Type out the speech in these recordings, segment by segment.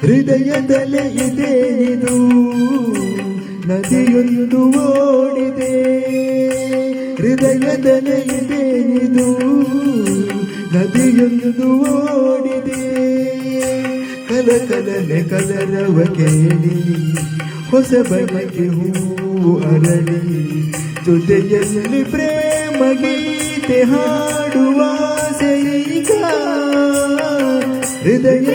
ಹೃದಯದಲ್ಲಿ ಇದೆ ಇದು ನದಿಯೊಂದು ಓಡಿದೆ. ಹೃದಯದಲ್ಲಿ ಇದೆ ಇದು ನದಿಯೊಂದು ಓಡಿದೆ. ಕಲ ಕಲನೆ ಕಲರವ ಕೇಳಿ ಹೊಸ ಬಗೆಗೆ ಹೂ ಅರಳಿ ಜೊತೆಯಲ್ಲಿ ಪ್ರೇಮ ಗೀತೆ ಹಾಡುವ ಈಗ ಹೃದಯ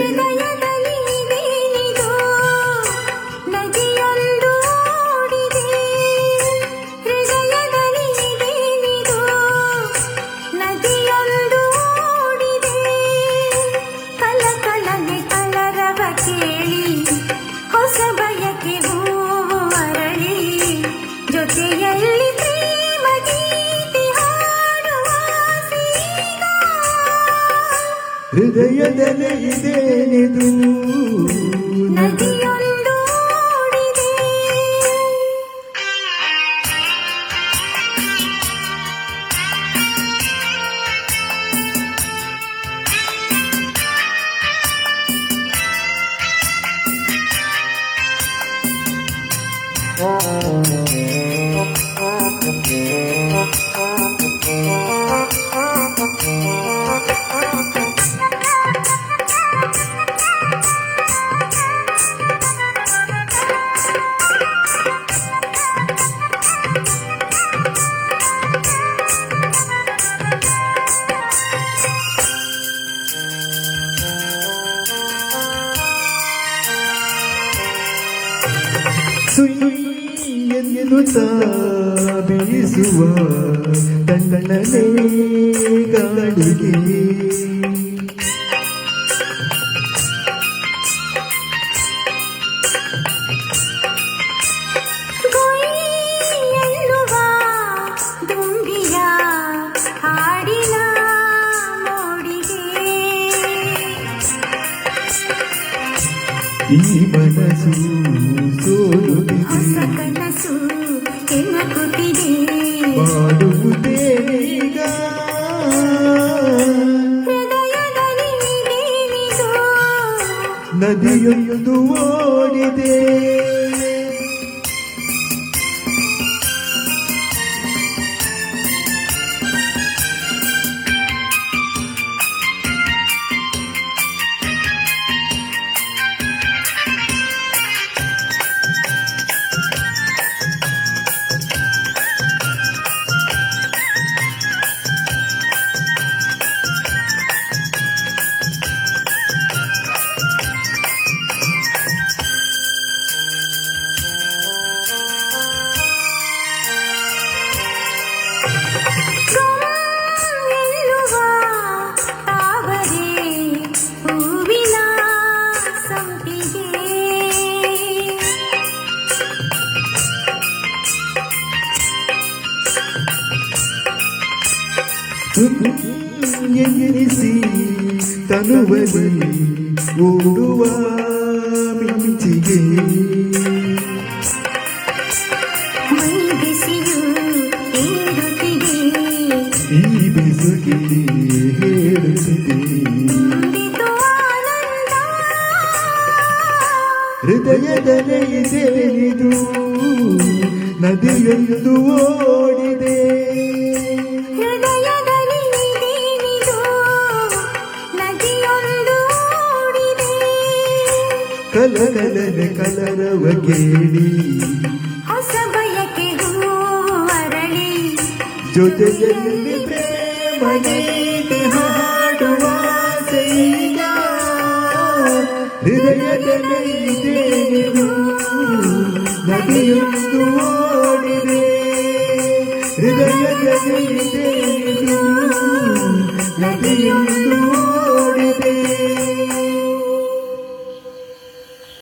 ಹೃದಯದಲ್ಲಿ ಇದೇನಿದು? ನದಿಯೊಂದು ಓಡಿದೆ ಎನ್ನುತ್ತ ಬೀಸುವ ತಣ್ಣನೆ ಈ ಮನಸ್ಸು ಸೋಲುತ್ತಿದೆ ಹೊಸ ಕನಸು ಕೆಣಕುತ್ತಿದೆ ಮಾಡುವುದೇನೀಗ ಹೃದಯದಲ್ಲಿ ಇದೇನಿದು ನದಿಯೊಂದು ಓಡಿದೆ ಎನ್ನಿಸಿ ತನುವಲಿ ಓಡುವ ಮಿಂಚಿಗೆ. ಈ ಬೆಸುಗೆ ಹೇಳುತ್ತಿದೆ. ತುಂಬಿತು ಆನಂದ. ನದಿಯೊಂದು ಓಡಿದೆ. ಕಲಕಲನೆ ಕಲರವ ಕೇಳಿ ಹೊಸ ಬಯಕೆ ಹೂವು ಅರಳಿ ಜೊತೆಯಲ್ಲಿ ಪ್ರೇಮ ಗೀತೆ ಹಾಡುವ ಈಗ ಹೃದಯದಲ್ಲಿ ಇದೆನಿದು ನದಿಯೊಂದು ಓಡಿದೆ. ಹೃದಯದಲ್ಲಿ ಇದೆನಿದು ನದಿಯೊಂದು